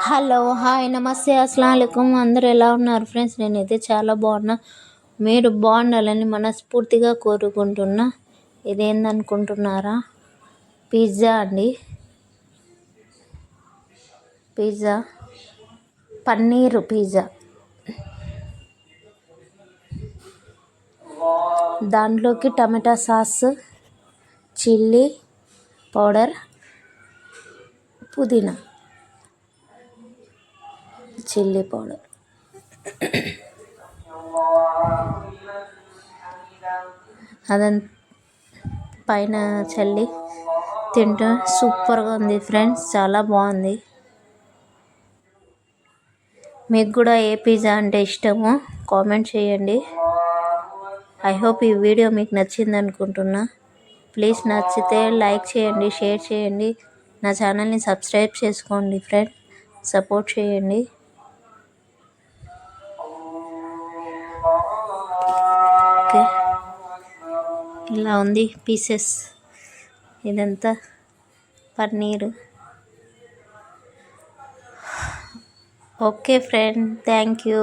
Hello hi నమస్తే అస్సలం అందరూ ఎలా ఉన్నారు ఫ్రెండ్స్? నేనైతే చాలా బాగున్నా. మీరు బాగుండాలని మనస్ఫూర్తిగా కోరుకుంటున్నా. ఇదేందనుకుంటున్నారా? పిజ్జా అండి. పిజ్జా. పన్నీరు పిజ్జా. దాంట్లోకి టమాటా సాస్ చిల్లీ పౌడర్ పుదీనా. చిల్లీ పౌడర్ అదంత పైన చల్లి తింటూ సూపర్గా ఉంది ఫ్రెండ్స్ చాలా బాగుంది. మీకు కూడా ఏ పిజ్జా అంటే ఇష్టమో కామెంట్ చేయండి. ఐ హోప్ ఈ వీడియో మీకు నచ్చింది అనుకుంటున్నా. ప్లీజ్ నచ్చితే లైక్ చేయండి షేర్ చేయండి. నా ఛానల్ని సబ్స్క్రైబ్ చేసుకోండి ఫ్రెండ్ సపోర్ట్ చేయండి. ఇలా ఉంది పీసెస్ ఇదంతా paneer. Okay friend thank you.